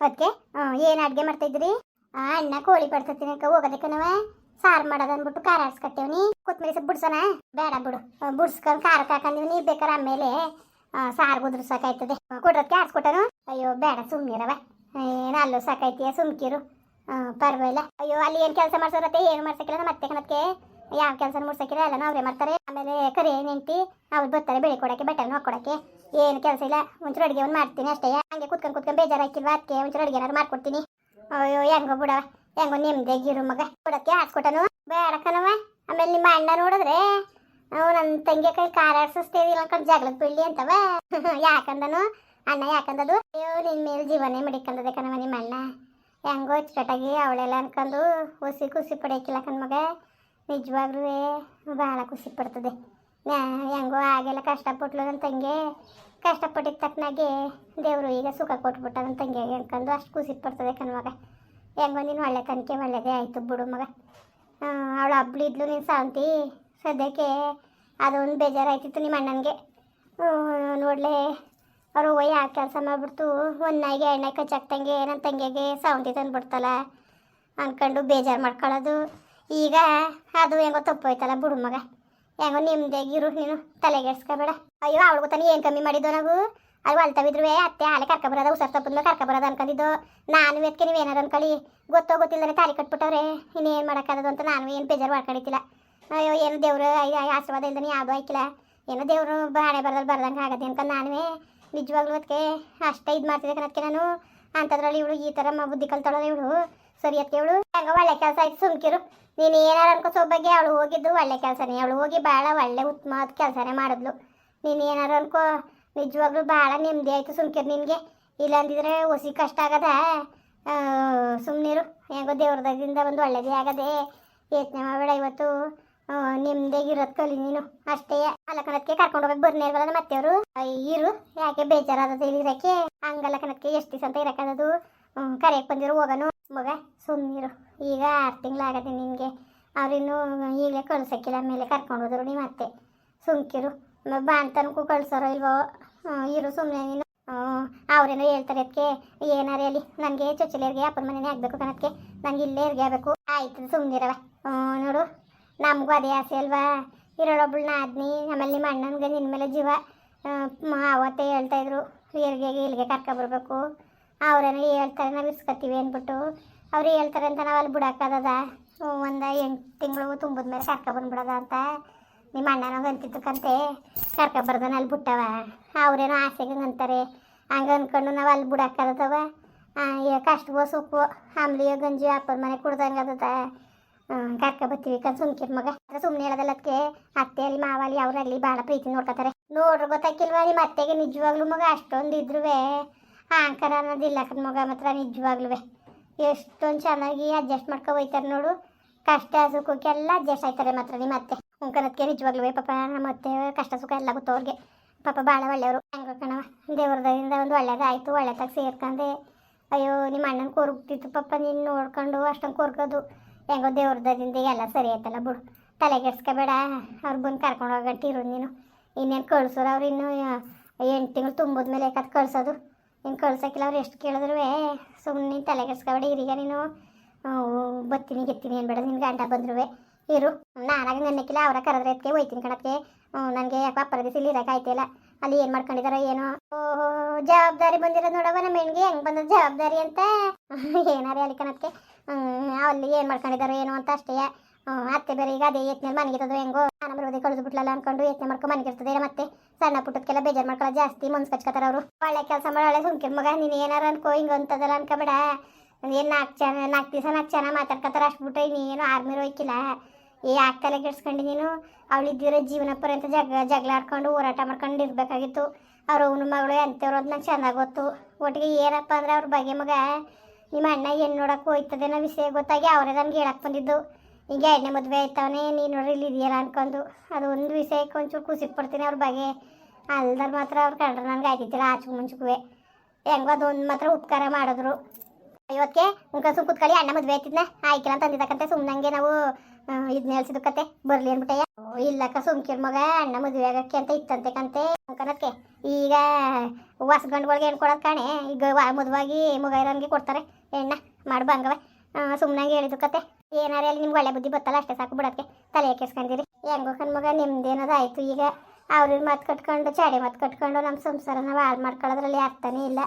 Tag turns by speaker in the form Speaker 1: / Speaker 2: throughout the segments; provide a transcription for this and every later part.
Speaker 1: ಅದಕ್ಕೆ ಏನು ಅಡುಗೆ ಮಾಡ್ತಾ ಇದ್ರಿ ಆ, ಅಣ್ಣ ಕೋಳಿ ಪಡ್ತೀನಿ ಹೋಗೋದಕ್ಕನವ ಸಾರು ಮಾಡೋದು ಅಂದ್ಬಿಟ್ಟು ಖಾರ ಆಡ್ಸ್ಕಟ್ಟೇವ್ನಿ ಕೊತ್ತಂಬರಿ ಸೊಪ್ಪು ಬಿಡ್ಸೋಣ? ಬೇಡ ಬಿಡು. ಬುಡ್ಸ್ಕೊಂಡು ಖಾರ ಹಾಕೊಂಡಿವ್ನಿ ಬೇಕಾರೆ ಆಮೇಲೆ ಸಾರು ಗುದ್ರ ಸಾಕಾಯ್ತದೆ. ಕೊಡೋದಕ್ಕೆ ಆಡ್ಸ್ಕೊಟ್ಟನು? ಅಯ್ಯೋ ಬೇಡ ಸುಮ್ಮಿರವ ಏನು ಅಲ್ಲೂ ಸಾಕಾಯ್ತೀಯ ಸುಮ್ಕಿರು. ಪರವಾಗಿಲ್ಲ. ಅಯ್ಯೋ ಅಲ್ಲಿ ಏನು ಕೆಲಸ ಮಾಡ್ಸೋರತ್ತೆ? ಏನು ಮಾಡ್ಸಕ್ಕಿಲ್ಲ? ಮತ್ತೆ ಕಣಕ್ಕೆ ಯಾವ ಕೆಲಸ ಮುಗಿಸಕಿರ ಎಲ್ಲ ಅವರೇ ಮಾಡ್ತಾರೆ. ಆಮೇಲೆ ಕರಿ ನೆಂಟಿ ಅವ್ರು ಬರ್ತಾರೆ ಬೆಳೆ ಕೊಡಕ್ಕೆ ಬಟ್ಟೆನ ನೋಡ್ಕೊಡಕ್ಕೆ ಏನು ಕೆಲಸ ಇಲ್ಲ, ಒಂಚೂರು ಅಡುಗೆ ಒಂದು ಮಾಡ್ತೀನಿ ಅಷ್ಟೇ. ಹಂಗೆ ಕುತ್ಕೊಂಡು ಕುತ್ಕೊಂಡು ಬೇಜಾರು ಹಾಕಿಲ್ವಾ ಅದಕ್ಕೆ ಒಂಚೂರು ಅಡುಗೆ ಏನಾದ್ರು ಮಾಡ್ಕೊಡ್ತೀನಿ. ಅಯ್ಯೋ, ಹೆಂಗೋ ಬಿಡ ಹೆಂಗೋ ನಿಮ್ದೇಗಿರು ಮಗ. ಕೊಡಕ್ಕೆ ಹಾಕ್ಸ್ಕೊಟ್ಟನು. ಬೇಡ ಕಣವ ಆಮೇಲೆ ನಿಮ್ಮ ಅಣ್ಣ ನೋಡಿದ್ರೆ, ಅವ್ ನನ್ನ ತಂಗಿ ಕೈ ಖಾರ ಆಡ್ಸಿಸ್ತೇವಿ ಅನ್ಕೊಂಡು ಜಗಳಕ್ಕೆ ಬೀಳ್ಲಿ ಅಂತವ. ಯಾಕಂದನು? ಅಣ್ಣ ಯಾಕಂದದು? ಅಯ್ಯೋ ನಿನ್ನ ಮೇಲೆ ಜೀವನೇ ಮಡಿಕಂದದೆ ಕಣವ ನಿಮ್ಮ ಅಣ್ಣ. ಹೆಂಗೋ ಚಟಾಗಿ ಅವಳೆಲ್ಲ ಅನ್ಕೊಂಡು ಹುಸಿ ಖುಷಿ ಪಡೆಯಕ್ಕಿಲ್ಲ ಕಣ್ ಮಗ. ನಿಜವಾಗ್ಲೂ ಭಾಳ ಖುಷಿ ಪಡ್ತದೆ. ಹೆಂಗೋ ಆಗೆಲ್ಲ ಕಷ್ಟಪಟ್ಲು ನನ್ನ ತಂಗಿ. ಕಷ್ಟಪಟ್ಟಿದ ತಕ್ಕನಾಗೆ ದೇವರು ಈಗ ಸುಖ ಕೊಟ್ಬಿಟ್ಟ ನನ್ನ ತಂಗಿ ಅನ್ಕೊಂಡು ಅಷ್ಟು ಖುಷಿ ಪಡ್ತದೆ ಕಣ್ಮಗ ಹೆಂಗೋ ನೀನು ಒಳ್ಳೆ ತನಿಖೆ ಒಳ್ಳೆದೇ ಆಯಿತು ಬಿಡು ಮಗ. ಅವಳು ಹಬ್ಳು ಇದ್ಲು ನೀನು ಸಾವಂತಿ ಸದ್ಯಕ್ಕೆ ಅದೊಂದು ಬೇಜಾರಾಯ್ತಿತ್ತು ನಿಮ್ಮ ಅಣ್ಣನಿಗೆ. ನೋಡಲೆ, ಅವರು ಯಾವ ಕೆಲಸ ಮಾಡಿಬಿಡ್ತು. ಒಂದು ನಾಯಿಗೆ ಎಣ್ಣೆ ಕಚ್ಚಾಕ್ತಂಗೆ ನನ್ನ ತಂಗಿಗೆ ಸಾವಂತಿ ತಂದುಬಿಡ್ತಲ್ಲ. ಅಂದ್ಕೊಂಡು ಬೇಜಾರು ಮಾಡ್ಕೊಳ್ಳೋದು ಈಗ ಅದು ಹೆಂಗೋ ತಪ್ಪೋಯ್ತಲ್ಲ ಬುಡು ಮಗ. ಹೆಂಗೋ ನಿಮ್ದೇಗಿರು ನೀನು, ತಲೆಗೆಡ್ಸ್ಕೊಬೇಡ. ಅಯ್ಯೋ ಅವಳಿಗೂ ತಾನೇ ಏನು ಕಮ್ಮಿ ಮಾಡಿದ್ದು ನಾವು? ಅದು ಅಲ್ತವಿದ್ರು ಅತ್ತೆ ಹಾಲೆ ಕರ್ಕೊಬರೋದ ಉಸರ್ ತಪ್ಪದ ಕರ್ಕೊಬರೋದು ಅನ್ಕೊಂಡಿದ್ದು. ನಾನು ಎತ್ಕೆ ನೀವು ಏನಾರು ಅನ್ಕೊಳ್ಳಿ. ಗೊತ್ತೋ ಗೊತ್ತಿಲ್ಲದೆ ತಾಲಿ ಕಟ್ಬಿಟ್ಟವ್ರೆ. ಇನ್ನೇನು ಮಾಡೋಕ್ಕಾಗದು ಅಂತ ನಾನು ಏನು ಬೇಜಾರು ಮಾಡ್ಕೊಂಡಿದ್ದಿಲ್ಲ. ಅಯ್ಯೋ, ಏನು ದೇವ್ರು ಆಶೀರ್ವಾದ ನೀ ಯಾವುದೂ ಆಯ್ಕಿಲ್ಲ ಏನೋ ದೇವರು ಬಾಣೆ ಬರ್ದಲ್ಲಿ ಬರ್ದಂಗೆ ಆಗದೆ ಅನ್ಕೊಂಡು ನಾನು ನಿಜವಾಗ್ಲೂ ಅದಕ್ಕೆ ಅಷ್ಟೇ ಇದು ಮಾಡ್ತಿದ್ದೆ ಅದಕ್ಕೆ ನಾನು. ಅಂಥದ್ರಲ್ಲಿ ಇವಳು ಈ ಥರ ಬುದ್ಧಿ ಕಲ್ತಾಳಲ್ಲ ಇವಳು. ಸರಿ ಅದಕ್ಕೆ ಇವಳು ಹೆಂಗ ಒಳ್ಳೆ ಕೆಲಸ ಆಯ್ತು ಸುಮ್ಕಿರು. ನೀನು ಏನಾರು ಅನ್ಕೋ ಬಗ್ಗೆ ಅವಳು ಹೋಗಿದ್ದು ಒಳ್ಳೆ ಕೆಲಸನೇ. ಅವಳು ಹೋಗಿ ಭಾಳ ಒಳ್ಳೆ ಉತ್ತಮವಾದ ಕೆಲಸನೇ ಮಾಡಿದ್ಲು. ನೀನು ಏನಾರು ಅನ್ಕೋ. ನಿಜವಾಗ್ಲೂ ಭಾಳ ನೆಮ್ಮದಿ ಆಯಿತು ಸುಮ್ಕಿರು ನಿನಗೆ. ಇಲ್ಲಾಂದಿದ್ರೆ ಹೊಸಿ ಕಷ್ಟ ಆಗದ. ಸುಮ್ಮನಿರು ಹೆಂಗೋ ದೇವ್ರದಿಂದ ಒಂದು ಒಳ್ಳೆಯದೇ ಆಗದೆ. ಯೋಚನೆ ಮಾಡಬೇಡ ಇವತ್ತು. ನಿಮ್ದೇಗಿರೋದು ಕಲಿ ನೀನು. ಅಷ್ಟೇ. ಅಲ್ಲ ಕರ್ಕೊಂಡು ಹೋಗಕ್ಕೆ ಬರ್ನೇ ಮತ್ತೆ ಅವರು ಇರು. ಯಾಕೆ ಬೇಜಾರಾದ ಇರಕ್ಕೆ? ಹಂಗಲ್ಲ ಕಣಕ್ಕೆ ಎಷ್ಟು ದಿವಸ ಅಂತ ಇರಕ್ಕದದು ಕರೆಯಕ್ಕೆ ಬಂದಿರು ಹೋಗನು. ಮಗ ಸುಮ್ಮನಿರು ಈಗ ಆರು ತಿಂಗಳಾಗದೆ ನಿನಗೆ. ಅವ್ರಿನ್ನೂ ಈಗಲೇ ಕಳ್ಸಕ್ಕಿಲ್ಲ. ಮೇಲೆ ಕರ್ಕೊಂಡು ಹೋದ್ರು ನೀ ಮತ್ತೆ ಸುಮ್ಕಿರು. ಬಾ ಅಂತನಕ್ಕೂ ಕಳ್ಸೋರೋ ಇಲ್ವೋ? ಇರು ಸುಮ್ಮನೆ ನೀನು. ಅವ್ರೇನೋ ಹೇಳ್ತಾರೆ ಅದಕ್ಕೆ ಏನಾರ ಅಲ್ಲಿ? ನನಗೆ ಚೊಚ್ಚಲಿಯರಿಗೆ ಅಪ್ಪನ ಮನೇನೆ ಆಗಬೇಕು ಕಣಕ್ಕೆ. ನನಗೆ ಇಲ್ಲೇ ಇರ್ಗೆ ಆಗಬೇಕು. ಆಯ್ತು ಸುಮ್ಮನಿರವ ನೋಡು. ನಮಗೂ ಅದೇ ಆಸೆ ಅಲ್ವಾ? ಇರೋಳೊಬ್ಳನ್ನ ಆದ್ನಿ, ಆಮೇಲೆ ನಿಮ್ಮ ಅಣ್ಣನಿಗೆ ನಿನ್ನ ಮೇಲೆ ಜೀವ ಅವತ್ತೇ ಹೇಳ್ತಾ ಇದ್ರು ಇಲ್ಲಿಗೆ ಇಲ್ಲಿಗೆ ಕರ್ಕೊಬರ್ಬೇಕು. ಅವ್ರೇನೋ ಹೇಳ್ತಾರೆ, ನಾವು ಇಸ್ಕೊತೀವಿ ಅಂದ್ಬಿಟ್ಟು. ಅವ್ರು ಹೇಳ್ತಾರೆ ಅಂತ ನಾವು ಅಲ್ಲಿ ಬಿಡೋಕ್ಕದ ಒಂದು ಎಂಟು ತಿಂಗಳು ತುಂಬಿದ ಮೇಲೆ ಕರ್ಕೊಬಂದ್ಬಿಡೋದ ಅಂತ. ನಿಮ್ಮ ಅಣ್ಣನಾಗ ಅಂತಿದ್ದಕ್ಕಂತೆ ಕರ್ಕೊಬರ್ದನ ಅಲ್ಲಿ ಬಿಟ್ಟವ. ಅವ್ರೇನೋ ಆಸೆಗೆ ಅಂತಾರೆ. ಹಂಗೆ ಅಂದ್ಕೊಂಡು ನಾವು ಅಲ್ಲಿ ಬಿಡೋಕ್ಕಾಗದವ ಕಷ್ಟವೋ, ಸುಖವೋ ಆಮ್ಲಿಯೋ ಗಂಜಿ ಅಪ್ಪನ ಮನೆ ಕುಡ್ದಂಗೆ ಅದದ ಕರ್ಕೊಬತ್ತೀವಿ ಕನ್ ಸುಮ್ಕಿರ್ ಮಗ. ಸುಮ್ಮನೆ ಹೇಳೋದಲ್ಲ ಅದಕ್ಕೆ ಅತ್ತೆ ಅಲ್ಲಿ ಮಾವಲ್ಲಿ ಅವರಲ್ಲಿ ಭಾಳ ಪ್ರೀತಿ ನೋಡ್ಕೊತಾರೆ. ನೋಡ್ರಿ ಗೊತ್ತಾಕಿಲ್ವಾ ನಿಮ್ಮ ಅತ್ತೆಗೆ ನಿಜವಾಗ್ಲೂ ಮಗ ಅಷ್ಟೊಂದು ಇದ್ರೂ ಆಂಕರ ಅನ್ನೋದಿಲ್ಲ ಕಣ್ ಮಗ, ಮಾತ್ರ ನಿಜವಾಗ್ಲೂ ಎಷ್ಟೊಂದು ಚೆನ್ನಾಗಿ ಅಡ್ಜಸ್ಟ್ ಮಾಡ್ಕೊ ಹೋಯ್ತಾರೆ ನೋಡು. ಕಷ್ಟ ಸುಖಕ್ಕೆಲ್ಲ ಅಡ್ಜಸ್ಟ್ ಆಯ್ತಾರೆ ಮಾತ್ರ ನಿಮ್ಮ ಅತ್ತೆ. ಉಂಕನದಕ್ಕೆ ನಿಜವಾಗ್ಲೂ ಪಾಪ, ನಮ್ಮ ಅತ್ತೆ ಕಷ್ಟ, ಸುಖ ಎಲ್ಲ ಗೊತ್ತು ಅವ್ರಿಗೆ. ಪಾಪ ಭಾಳ ಒಳ್ಳೆಯವರು. ಹೆಂಗ ಕಣವ ದೇವ್ರದಿಂದ ಒಂದು ಒಳ್ಳೇದಾಯ್ತು, ಒಳ್ಳೆದಾಗ ಸೇರ್ಕಂದೆ. ಅಯ್ಯೋ, ನಿಮ್ಮ ಅಣ್ಣನ ಕೊರ್ಗ್ತಿತ್ತು ಪಾಪ, ನೀನು ನೋಡ್ಕೊಂಡು ಅಷ್ಟೊಂದು ಕೊರ್ಗೋದು. ಹೆಂಗೋ ದೇವ್ರದಿಂದ ಎಲ್ಲ ಸರಿ ಆಯ್ತಲ್ಲ ಬಿಡು. ತಲೆಗೆಡ್ಸ್ಕೊಬೇಡ ಅವ್ರು ಬಂದು ಕರ್ಕೊಂಡು ಹೋಗಟ್ಟಿರು ನೀನು. ಇನ್ನೇನು ಕಳ್ಸೋರು ಅವ್ರು ಇನ್ನೂ ಎಂಟು ತಿಂಗಳು ತುಂಬಿದ ಮೇಲೆ ಕತ್ ಕಳ್ಸೋದು? ಇನ್ನು ಕಳ್ಸೋಕ್ಕಿಲ್ಲ ಅವ್ರು ಎಷ್ಟು ಕೇಳಿದ್ರು ಸುಮ್ಮನೆ ನೀನು ತಲೆಗೆಡ್ಸ್ಕೊಬೇಡ ಇರೀಗ ನೀನು. ಬತ್ತೀನಿ, ಗೆತ್ತೀನಿ ಅನ್ಬೇಡ ನಿನ್ನ ಗಂಡ ಬಂದ್ರು ಇರು. ನಾನಾಗ ನೆನ್ನಕ್ಕಿಲ್ಲ ಅವರ ಕರೆದ್ರೆ ಎತ್ತಿಗೆ ಹೋಯ್ತೀನಿ ಕಣಕ್ಕೆ. ನನಗೆ ಯಾಕೋ ಅಪ್ಪರ ದಿವಸ ಇಲ್ಲಿ ಅಲ್ಲಿ ಏನು ಮಾಡ್ಕೊಂಡಿದಾರೋ ಏನೋ. ಓಹೋ, ಜವಾಬ್ದಾರಿ ಬಂದಿರೋದು ನೋಡವ ನಮ್ಮ ಹೆಣ್ಗೆ, ಹೆಂಗೆ ಬಂದದ ಜವಾಬ್ದಾರಿ ಅಂತ. ಏನಾರೇ ಅಲ್ಲಿ ಕಣಕ್ಕೆ. ಅಲ್ಲಿ ಏನು ಮಾಡ್ಕೊಂಡಿದ್ದಾರೆ ಏನು ಅಂತ ಅಷ್ಟೇ. ಅತ್ತೆ ಬೇರೆ ಈಗ ಅದೇ ಯತ್ನೆ ಮನೆಗಿರೋದು ಹೆಂಗೋ. ನಾನು ಬರೋದೇ ಕಳೆದು ಬಿಟ್ಲಲ್ಲ ಅನ್ಕೊಂಡು ಯತ್ನೆ ಮಾಡ್ಕೊಂಡು ಮನೆಗಿರ್ತದೆ ಮತ್ತೆ. ಸಣ್ಣ ಪುಟ್ಟದಕ್ಕೆಲ್ಲ ಬೇಜಾರು ಮಾಡ್ಕೊಳ್ಳೋ ಜಾಸ್ತಿ, ಮನ್ಸು ಕಚ್ಕೋತಾರ ಅವರು. ಒಳ್ಳೆ ಕೆಲಸ ಮಾಡೋ, ಒಳ್ಳೆ ಮಗ, ನೀನು ಏನಾರ ಅನ್ಕೋ, ಹಿಂಗ ಅಂತದಲ್ಲ ಅನ್ಕೋಬೇಡ. ಏನು ನಾಲ್ಕು ಜನ ನಾಲ್ಕು ದಿವಸ ನಾಲ್ಕು ಜನ ಮಾತಾಡ್ಕೊತಾರ ಅಷ್ಟು ಬಿಟ್ಟು ನೀನು ಆರ್ಮಿರು ಹೋಯ್ಕಿಲ್ಲ. ಏ ಆಗ್ತಲೆ ಕೆಡ್ಸ್ಕೊಂಡು ನೀನು. ಅವಳಿದ್ದಿರೋ ಜೀವನ ಪರ್ಯಂತ ಜಗ ಜಗಳ ಆಡ್ಕೊಂಡು ಹೋರಾಟ ಮಾಡ್ಕೊಂಡು ಇರಬೇಕಾಗಿತ್ತು. ಅವ್ರ ಅವನ ಮಗಳು ಎಂಥವ್ರು ಅದು ನಂಗೆ ಚೆನ್ನಾಗಿ ಗೊತ್ತು. ಒಟ್ಟಿಗೆ ಏನಪ್ಪ ಅಂದ್ರೆ ಅವ್ರ ಬಗೆ ಮಗ. ನಿಮ್ಮ ಅಣ್ಣ ಏನು ನೋಡಕ್ಕೆ ಹೋಯ್ತದೇನೋ ವಿಷಯ ಗೊತ್ತಾಗಿ ಅವರೇ ನಮ್ಗೆ ಹೇಳಕ್ಕೆ ಬಂದಿದ್ದು. ಈಗ ಎಣ್ಣೆ ಮದುವೆ ಆಯ್ತವನೇ, ನೀನು ನೋಡ್ರಿ ಇಲ್ಲಿ ಇದೆಯಲ್ಲ ಅನ್ಕೊಂಡು. ಒಂದು ವಿಷಯಕ್ಕೆ ಒಂಚೂರು ಖುಷಿ ಪಡ್ತೀನಿ ಅವ್ರ ಬಗ್ಗೆ. ಅಲ್ದಾರ ಮಾತ್ರ ಅವ್ರು ಕಂಡ್ರೆ ನನಗೆ ಆಯ್ತಿದ್ದಿಲ್ಲ ಆಚೆ ಮುಂಚೆಗೂ ಹೆಂಗೋ ಅದೊಂದು ಮಾತ್ರ ಉಪಕಾರ ಮಾಡಿದ್ರು. ಇವತ್ತಿಗೆ ಉಂಕ ಕೂತ್ಕೊಳ್ಳಿ, ಅಣ್ಣ ಮದುವೆ ಆಯ್ತಿದ್ನ? ಆಯ್ಕಿಲ್ಲ ಅಂತ ಅಂದಿದ್ದಕ್ಕಂತೆ ಸುಮ್ಮನಂಗೆ ನಾವು ಇದನ್ನ ಕತೆ. ಬರ್ಲಿ ಅನ್ಬಿಟ್ಟಯ್ಯ ಇಲ್ಲಕ್ಕ, ಸುಮ್ಕಿರ್ ಮಗ, ಅಣ್ಣ ಮದುವೆ ಆಗಕ್ಕೆ ಅಂತ ಇತ್ತಂತೆ ಕಂತೆ. ಅಂಕನಕ್ಕೆ ಈಗ ಹೊಸ ಗಂಡುಗಳಿಗೆ ಏನು ಕೊಡೋದು ಕಾಣೆ? ಈಗ ಮದುವಾಗಿ ಮಗ ಇರೋನ್ಗೆ ಕೊಡ್ತಾರೆ. ಎಣ್ಣ ಮಾಡ್ಬಂಗವ ಬಂಗವ ಹೇಳಿದ್ರು ಕತೆ. ಏನಾರ ಅಲ್ಲಿ ನಿಮ್ಗೆ ಒಳ್ಳೆ ಬುದ್ಧಿ ಬತ್ತಲ್ಲ ಅಷ್ಟೇ ಸಾಕು ಬಿಡೋದಕ್ಕೆ ತಲೆ ಕೆಸ್ಕೊಂಡಿರಿ. ಹೆಂಗೋ ಕಣ್ ಮಗ ನಿಮ್ದೇನದ ಆಯ್ತು ಈಗ. ಅವ್ರಿಗೆ ಮತ್ತೆ ಕಟ್ಕೊಂಡು, ಚಾಡಿ ಮಾತು ಕಟ್ಕೊಂಡು ನಮ್ಮ ಸಂಸಾರನ ಹಾಳು ಮಾಡ್ಕೊಳ್ಳೋದ್ರಲ್ಲಿ ಅರ್ಥನೇ ಇಲ್ಲ.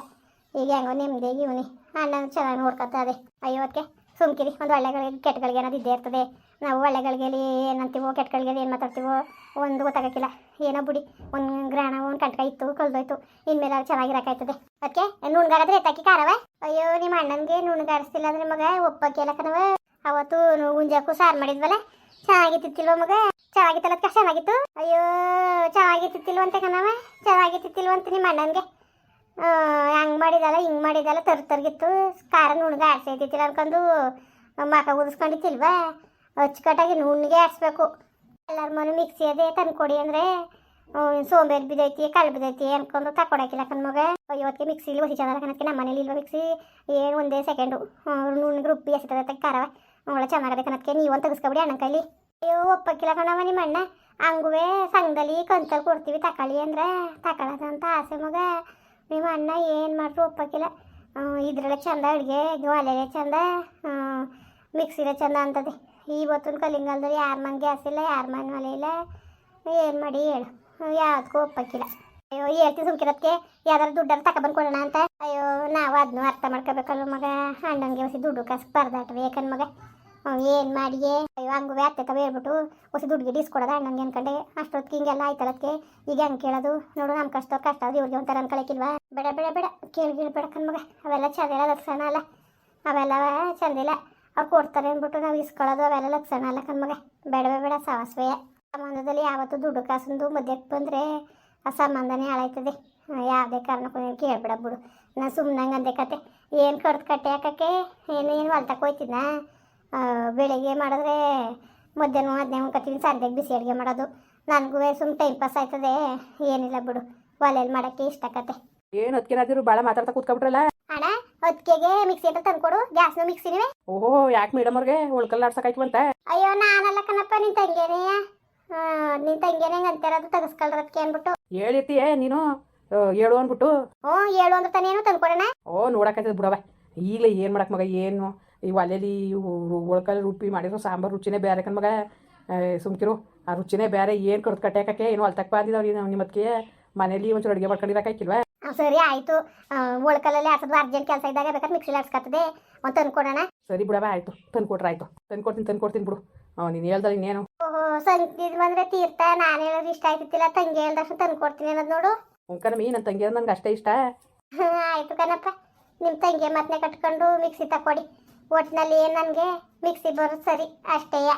Speaker 1: ಈಗ ಹೆಂಗೋ ನಿಮ್ದೇ ಇವನಿ. ಅಣ್ಣನ ಚೆನ್ನಾಗಿ ನೋಡ್ಕೊತ ಅದೇ ಅಯ್ಯೋದಕ್ಕೆ ಸುಮ್ಕಿರಿ, ಒಂದು ಒಳ್ಳೆಗಳಿಗೆ ಕೆಟ್ಟಗಳಿಗೆ ಏನಾದ್ರು ಇದ್ದೇ ಇರ್ತದೆ. ನಾವು ಒಳ್ಳೆಗಳಿಗೆ ಏನಂತೀವೋ ಕೆಟ್ಟಗಳಿಗೆ ಏನು ಮಾತಾಡ್ತೀವೋ, ಒಂದು ಗೊತ್ತಾಗಕ್ಕಿಲ್ಲ. ಏನೋ ಬಿಡಿ, ಒಂದು ಗ್ರಹಣ ಒಂದು ಕಂಟಕ ಇತ್ತು, ಕಲ್ದೋಯ್ತು. ಇನ್ಮೇಲೆ ಅದು ಚೆನ್ನಾಗಿರಕಾಯ್ತದೆ ಅದಕ್ಕೆ ನುಣ್ಗಾರದ್ರೆ ಎತ್ತಾಕಿ ಕಾರವ ಅಯ್ಯೋ, ನಿಮ್ಮ ಅಣ್ಣನಿಗೆ ನುಣ್ಗಾಡಿಸ್ತಿಲ್ಲ ಅಂದ್ರೆ ಮಗ, ಒಪ್ಪಕ್ಕೆಲ್ಲ ಅವತ್ತು ಗುಂಜಾಕು ಸಾರು ಮಾಡಿದ್ವಲ್ಲ? ಚೆನ್ನಾಗಿತ್ತಿತ್ತಿಲ್ವ ಮಗ? ಚೆನ್ನಾಗಿತ್ತಲ್ಲ ಚೆನ್ನಾಗಿತ್ತು? ಅಯ್ಯೋ ಚೆನ್ನಾಗಿತ್ತಿಲ್ವಂತೆ ಕಣವ. ಚೆನ್ನಾಗಿತ್ತಿಲ್ವ ಅಂತ ನಿಮ್ಮ ಅಣ್ಣನಿಗೆ. ಹಂಗೆ ಮಾಡಿದಲ್ಲ, ಹಿಂಗೆ ಮಾಡಿದಲ್ಲ ತರ್ ತರ್ಗಿತ್ತು. ಖಾರ ನುಣ್ಗೆ ಆಡ್ಸೈತಿತ್ತಿಲ್ಲ ಅನ್ಕೊಂಡು ಮಕ ಉದಿಸ್ಕೊಂಡಿತ್ತಿಲ್ವಾ? ಅಚ್ಚುಕಟ್ಟಾಗಿ ನುಣ್ಣಗೆ ಆಡಿಸ್ಬೇಕು. ಎಲ್ಲರ ಮನೆ ಮಿಕ್ಸಿ ಅದೇ ತಂದ್ಕೊಡಿ ಅಂದರೆ ಸೋಂಬೇರಿ ಬಿದ್ದೈತಿ ಕಳ್ಳು ಬಿದ್ದೈತಿ ಅನ್ಕೊಂಡು ತಕೊಡಕಿಲ್ಲ ಕಣ್ ಮಗ. ಇವತ್ತಿಗೆ ಮಿಕ್ಸಿಲಿ ಹೊಸಿ ಚೆನ್ನಾಗಿ ಕಣಕ್ಕೆ ನಮ್ಮ ಮನೇಲಿ ಇಲ್ವ ಮಿಕ್ಸಿ? ಏನು ಒಂದೇ ಸೆಕೆಂಡು ನುಣ್ಣಗೆ ರುಬ್ಬಿ ಎಸಿತದ ಖಾರವ ಅವಳ ಚೆನ್ನಾಗದೆ ಕಣಕ್ಕೆ ನೀವೊಂದು ತೆಗಿಸ್ಕೊಬಿಡಿ ಅಣ್ಣ ಕೈಲಿ. ಅಯ್ಯೋ, ಒಪ್ಪಕ್ಕಿಲ್ಲ ಕಣವ ನಿಮ್ಮ ಅಣ್ಣ ಹಂಗುವೆ ಸಂಘದಲ್ಲಿ ಕಂತಲ್ಲಿ ಕೊಡ್ತೀವಿ ತಕೊಳ್ಳಿ ಅಂದ್ರೆ ತಕೊಳ್ಳೋದಂತ ಆಸೆ ಮಗ. ನಿಮ್ಮ ಅಣ್ಣ ಏನು ಮಾಡ್ರು ಒಪ್ಪಕ್ಕಿಲ್ಲ ಇದ್ರಲ್ಲ ಚಂದ ಅಡುಗೆ ಒಲೆಲೆ ಚಂದ ಮಿಕ್ಸಿಲೇ ಚಂದ ಅಂತದೆ. ಇವತ್ತಿನ ಕಲಿಂಗಲ್ದಲ್ಲಿ ಯಾರ ಮನೆ ಗ್ಯಾಸ್ ಇಲ್ಲ, ಯಾರ ಮನೆ ಒಲೆ ಇಲ್ಲ. ಏನು ಮಾಡಿ ಹೇಳು. ಯಾವುದಕ್ಕೂ ಒಪ್ಪಕ್ಕಿಲ್ಲ ಅಯ್ಯೋ ಹೇಳ್ತೀನಿ ಸುಮ್ಕಿರೋದಕ್ಕೆ ಯಾವ್ದಾರು ದುಡ್ಡನ್ನು ತಗೊಬಂದು ಕೊಡೋಣ ಅಂತ. ಅಯ್ಯೋ, ನಾವು ಅದನ್ನು ಅರ್ಥ ಮಾಡ್ಕೋಬೇಕಲ್ವ ಮಗ. ಅಣ್ಣನಿಗೆ ಹೊಸಿ ದುಡ್ಡು ಕಾಸು ಪರದಾಟವೆ ಯಾಕನ್ ಮಗ. ಏನು ಮಾಡಿಯೇ? ಹಂಗೂ ಅತ್ತೆ ತವ ಹೇಳ್ಬಿಟ್ಟು ಹೊಸ ದುಡ್ಡಿಗೆ ಇಸ್ಕೊಡೋದ ಅಣ್ಣಂಗೆ ಅನ್ಕಂಡೆ, ಅಷ್ಟೊತ್ತಿಗೆ ಹಿಂಗೆಲ್ಲ ಆಯ್ತಲಕ್ಕೆ ಈಗ ಹೆಂಗೆ ಕೇಳೋದು? ನೋಡು ನಮ್ಮ ಕಷ್ಟ ಕಷ್ಟ, ಅದು ಇವ್ರಿಗೆ ಒಂಥರ ಅನ್ಕೊಳಕ್ಕಿಲ್ವಾ ಬೇಡ ಬೇಡ ಬೇಡ, ಕೇಳಿ ಕೇಳಿ, ಬೇಡ ಕಣ್ ಮಗ. ಅವೆಲ್ಲ ಚಂದಿಲ್ಲ ಲಕ್ಷಣ ಅಲ್ಲ ಅವೆಲ್ಲ ಚಂದಿಲ್ಲ ಅವ್ರು ಕೊಡ್ತಾರೆ ಅಂದ್ಬಿಟ್ಟು ನಾವು ಇಸ್ಕೊಳ್ಳೋದು, ಅವೆಲ್ಲ ಲಕ್ಷಣ ಅಲ್ಲ ಕಣ್ಮಗ ಬೇಡವೇ, ಬೇಡ, ಸಾವಸ್ವೆ. ಸಂಬಂಧದಲ್ಲಿ ಯಾವತ್ತು ದುಡ್ಡು ಕಾಸಂದು ಮಧ್ಯಕ್ಕೆ ಬಂದರೆ ಆ ಸಂಬಂಧನೇ ಹಾಳಾಯ್ತದೆ. ಯಾವುದೇ ಕಾರಣಕ್ಕೂ ಕೇಳ್ಬೇಡ ಬಿಡು. ನಾನು ಸುಮ್ಮನಂಗೆ ಅಂದೆ ಕತೆ. ಏನು ಕಡ್ದು ಕಟ್ಟೆ ಹಾಕಕ್ಕೆ ಏನು ಏನು ಹೊಲ್ತಕ್ಕೆ ಹೋಯ್ತಿದ್ನ? ಬೆಳಿಗ್ಗೆ ಮಾಡಿದ್ರೆ ಮಧ್ಯಾಹ್ನ ಹದಿನೈದು ಕತ್ತಿನ ಸಂಜೆಗೆ ಬಿಸಿ ಅಡುಗೆ ಮಾಡೋದು. ನನಗೂ ಸುಮ್ಮನೆ ಟೈಮ್ ಪಾಸ್ ಆಯ್ತದೆ. ಏನಿಲ್ಲ ಬಿಡು. ಒಲೆಯಲ್ಲಿ ಮಾಡೋಕ್ಕೆ ಇಷ್ಟ ಕತೆ.
Speaker 2: ಏನು ಅದಕ್ಕೇನಾದ್ರು ಭಾಳ ಮಾತಾಡ್ತಾ ಕೂತ್ಕೊಬಿಟ್ರಲ್ಲ?
Speaker 1: ಅಣ್ಣ ಹೊತ್ತಿಗೆಗೆ ಮಿಕ್ಸಿ ಅಂತ ತಂದ್ಕೊಡು. ಗ್ಯಾಸ್ನು ಮಿಕ್ಸಿನೇ
Speaker 2: ಓಹೋ ಯಾಕೆ ಮೇಡಮ್ ಅವ್ರಿಗೆ? ಉಳ್ಕಲ್ ಆಡ್ಸಕ್ಕಾಯ್ತು ಅಂತ.
Speaker 1: ಅಯ್ಯೋ ನಾನಲ್ಲ ಕಣಪ್ಪ ನಿನ್ ತಂಗೇನೆಯ ನಿನ್ ತಂಗೇನೆ ಅಂತಿರೋದು ಅದಕ್ಕೆ ಅಂದ್ಬಿಟ್ಟು.
Speaker 2: ಹೇಳಿರ್ತೀಯೇ ನೀನು? ಹೇಳು ಅಂದ್ಬಿಟ್ಟು.
Speaker 1: ಓ ಹೇಳು ಅಂದ್ರೆ ತಾನೇನು ತಂದ್ಕೊಡೋಣ
Speaker 2: ಓ ನೋಡಕ್ಕಾಯ್ತದ ಬಿಡವ ಈಗಲೇ ಏನು ಮಾಡಕ್ ಮಗ ಏನು? ಈ ಒಲೆಲಿ ಒಳ್ಕಲ್ಲಿ ರುಬ್ಬಿ ಮಾಡಿರೋ ಸಾಂಬಾರು ರುಚಿನೇ ಬೇರೆ. ಕಣ್ಮಗ ಸುಮ್ಕಿರು. ಆ ರುಚಿನೇ ಬೇರೆ. ಏನು ಕರ್ದು ಕಟ್ಟಾಕಕ್ಕೆ ಏನು ಹೊಲ್ತಕ್ಕೆ ಬಂದಿದ್ದಾವ್ರಿ ನಿಮ್ಮದಕ್ಕೆ ಮನೇಲಿ ಒಂಚೂರು ಅಡುಗೆ ಮಾಡ್ಕೊಂಡಿರಕ್ಕಾಯ್ಕಿಲ್ವಾ
Speaker 1: ಆ, ಸರಿ ಆಯಿತು. ಒಳ್ಕಲಲ್ಲಿ ಹಾಕಿದ್ರು ಅರ್ಜೆಂಟ್ ಕೆಲಸ ಇದ್ದಾಗ ಬೇಕಾದ್ರೆ ಮಿಕ್ಸಿಲಿ ಆಡ್ಸ್ಕತ್ತದೆ ಒಂದು ತಂದ್ಕೊಡೋಣ.
Speaker 2: ಸರಿ ಬಿಡವ ಆಯಿತು. ತಂದ್ಕೊಟ್ರೆ ಆಯಿತು. ತಂದ್ಕೊಡ್ತೀನಿ ತಂದ್ಕೊಡ್ತೀನಿ ಬಿಡು. ನೀನು ಹೇಳ್ದಲ್ಲ ಇನ್ನೇನು?
Speaker 1: ಓಹೋ ಬಂದರೆ ಬಂದ್ರೆ ತೀರ್ಥ. ನಾನು ಹೇಳೋದು ಇಷ್ಟ ಆಯ್ತಿತ್ತಿಲ್ಲ. ತಂಗಿ ಹೇಳ್ದಷ್ಟು ತಂದ್ಕೊಡ್ತೀನಿ ಅನ್ನೋದು ನೋಡು.
Speaker 2: ಉಂಕನಮಿ ನನ್ನ ತಂಗಿ ನಂಗೆ ಅಷ್ಟೇ ಇಷ್ಟ.
Speaker 1: ಹಾಂ ಆಯ್ತು ಕಣಪ್ಪ. ನಿಮ್ಮ ತಂಗಿ ಮತ್ತೆ ಕಟ್ಕೊಂಡು ಮಿಕ್ಸಿ ತಕೊಡಿ ಒಟ್ಟಿನಲ್ಲಿ ನನಗೆ? ಮಿಕ್ಸಿ ಬರೋದು ಸರಿ ಅಷ್ಟೇಯ